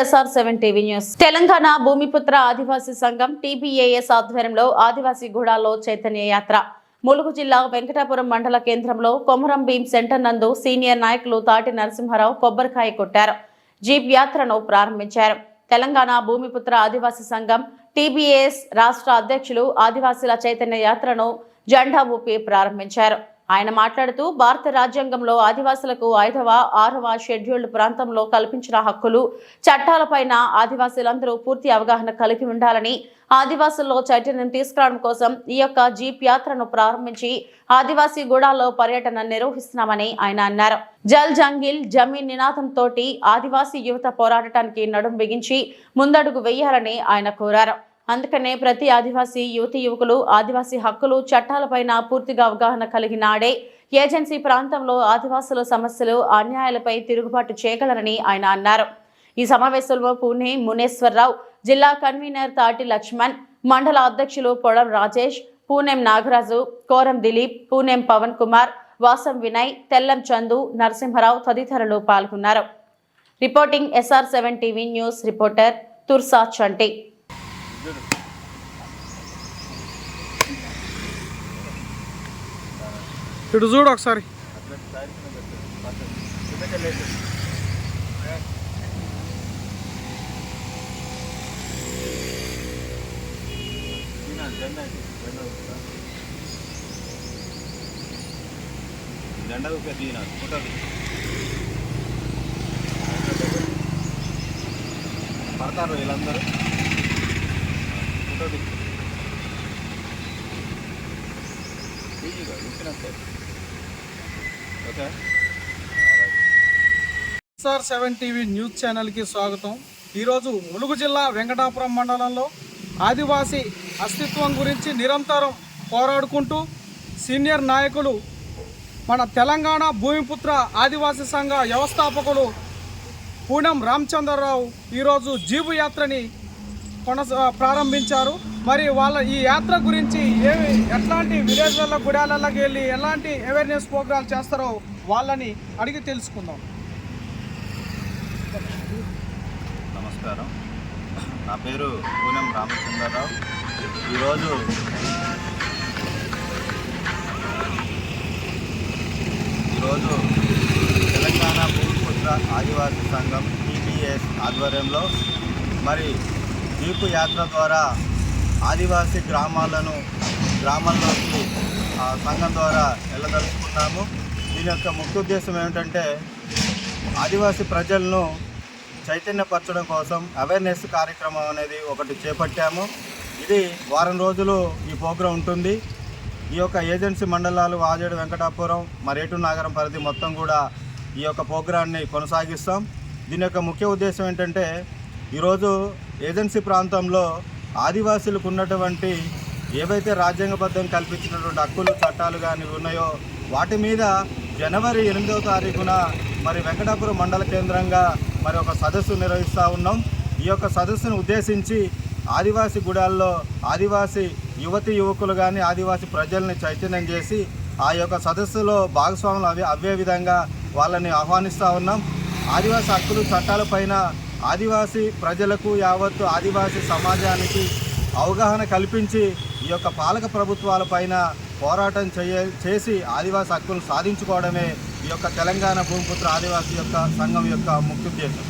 SR seven TV news Telangana Bhoomiputra ఆదివాసీ సంఘం TBAS ఆధ్వర్యంలో ఆదివాసీ గూడాలో చైతన్య యాత్ర. ములుగు జిల్లా వెంకటాపురం మండల కేంద్రంలో కొమరం భీం సెంటర్ నందు సీనియర్ నాయకులు తాటి నరసింహారావు కొబ్బరికాయ కొట్టారు. జీప్ యాత్రను ప్రారంభించారు. తెలంగాణ భూమిపుత్ర ఆదివాసీ సంఘం టీబీఏఎస్ రాష్ట్ర అధ్యక్షులు ఆదివాసీల చైతన్య యాత్రను జెండా ఊపి ప్రారంభించారు. ఆయన మాట్లాడుతూ భారత రాజ్యాంగంలో ఆదివాసులకు ఐదవ ఆరవ షెడ్యూల్డ్ ప్రాంతంలో కల్పించిన హక్కులు చట్టాలపైన ఆదివాసులందరూ పూర్తి అవగాహన కలిగి ఉండాలని ఆదివాసుల్లో చైతన్యం తీసుకురావడం కోసం ఈ యొక్క జీప్ యాత్రను ప్రారంభించి ఆదివాసీ గూడాల్లో పర్యటన నిర్వహిస్తున్నామని ఆయన అన్నారు. జల్ జంగిల్ జమీన్ నినాదంతో ఆదివాసీ యువత పోరాడటానికి నడుం బిగించి ముందడుగు వేయాలని ఆయన కోరారు. అందుకనే ప్రతి ఆదివాసీ యువతి యువకులు ఆదివాసీ హక్కులు చట్టాలపైన పూర్తిగా అవగాహన కలిగిన నాడే. ఏజెన్సీ ప్రాంతంలో ఆదివాసుల సమస్యలు అన్యాయాలపై తిరుగుబాటు చేయగలరని ఆయన అన్నారు. ఈ సమావేశంలో పూణె మునేశ్వరరావు జిల్లా కన్వీనర్ తాటి లక్ష్మణ్ మండల అధ్యక్షులు పొడం రాజేష్ పూణెం నాగరాజు కోరం దిలీప్ పూణెం పవన్ కుమార్ వాసం వినయ్ తెల్లం చందు నరసింహరావు తదితరులు పాల్గొన్నారు. Reporting SR seven TV news reporter Tursa Chanti. ఇటు చూడు ఒకసారి. జెండా ఊపే తీయన ఫోటో పడతారు వీళ్ళందరూ. ఫోటో ఈజీగా ఇచ్చినట్టే okay SR seven TV news ఛానల్కి స్వాగతం. ఈరోజు ములుగు జిల్లా వెంకటాపురం మండలంలో ఆదివాసీ అస్తిత్వం గురించి నిరంతరం పోరాడుకుంటూ సీనియర్ నాయకులు మన తెలంగాణ భూమిపుత్ర ఆదివాసీ సంఘ వ్యవస్థాపకులు పూనం రామచంద్రరావు ఈరోజు జీబు యాత్రని కొనసా ప్రారంభించారు. మరి వాళ్ళ ఈ యాత్ర గురించి ఏమి ఎట్లాంటి విలేజ్లలో గుడాలలోకి వెళ్ళి ఎలాంటి అవేర్నెస్ ప్రోగ్రాలు చేస్తారో వాళ్ళని అడిగి తెలుసుకుందాం. నమస్కారం. నా పేరు పూనం రామచంద్రరావు. ఈరోజు ఈరోజు తెలంగాణ భూమిపుత్ర ఆదివాసీ సంఘం టీబీఎస్ ఆధ్వర్యంలో మరి జీపు యాత్ర ద్వారా ఆదివాసీ గ్రామాలను గ్రామాల్లోకి ఆ సంఘం ద్వారా వెళ్ళదలుచుకున్నాము దీని యొక్క ముఖ్య ఉద్దేశం ఏమిటంటే ఆదివాసీ ప్రజలను చైతన్యపరచడం కోసం అవేర్నెస్ కార్యక్రమం అనేది ఒకటి చేపట్టాము. ఇది వారం రోజులు ఈ ప్రోగ్రాం ఉంటుంది. ఈ యొక్క ఏజెన్సీ మండలాలు వాజేడు వెంకటాపురం మరేటు నాగరం పరిధి మొత్తం కూడా ఈ యొక్క ప్రోగ్రాన్ని కొనసాగిస్తాం. దీని యొక్క ముఖ్య ఉద్దేశం ఏంటంటే ఈరోజు ఏజెన్సీ ప్రాంతంలో ఆదివాసీలకు ఉన్నటువంటి ఏవైతే రాజ్యాంగబద్ధం కల్పించినటువంటి హక్కులు చట్టాలు కానీ ఉన్నాయో వాటి మీద జనవరి ఎనిమిదవ తారీఖున మరి వెంకటాపురం మండల కేంద్రంగా మరి ఒక సదస్సు నిర్వహిస్తూ ఉన్నాం. ఈ యొక్క సదస్సును ఉద్దేశించి ఆదివాసీ గుడాల్లో ఆదివాసీ యువతి యువకులు కానీ ఆదివాసీ ప్రజల్ని చైతన్యం చేసి ఆ యొక్క సదస్సులో భాగస్వాములు అవే అవే విధంగా వాళ్ళని ఆహ్వానిస్తూ ఉన్నాం. ఆదివాసీ హక్కులు చట్టాలపైన ఆదివాసీ ప్రజలకు యావత్తు ఆదివాసీ సమాజానికి అవగాహన కల్పించి ఈ యొక్క పాలక ప్రభుత్వాలపైన పోరాటం చేయ చేసి ఆదివాసీ హక్కులను సాధించుకోవడమే ఈ యొక్క తెలంగాణ భూమిపుత్ర ఆదివాసీ యొక్క సంఘం యొక్క ముఖ్య ఉద్దేశం.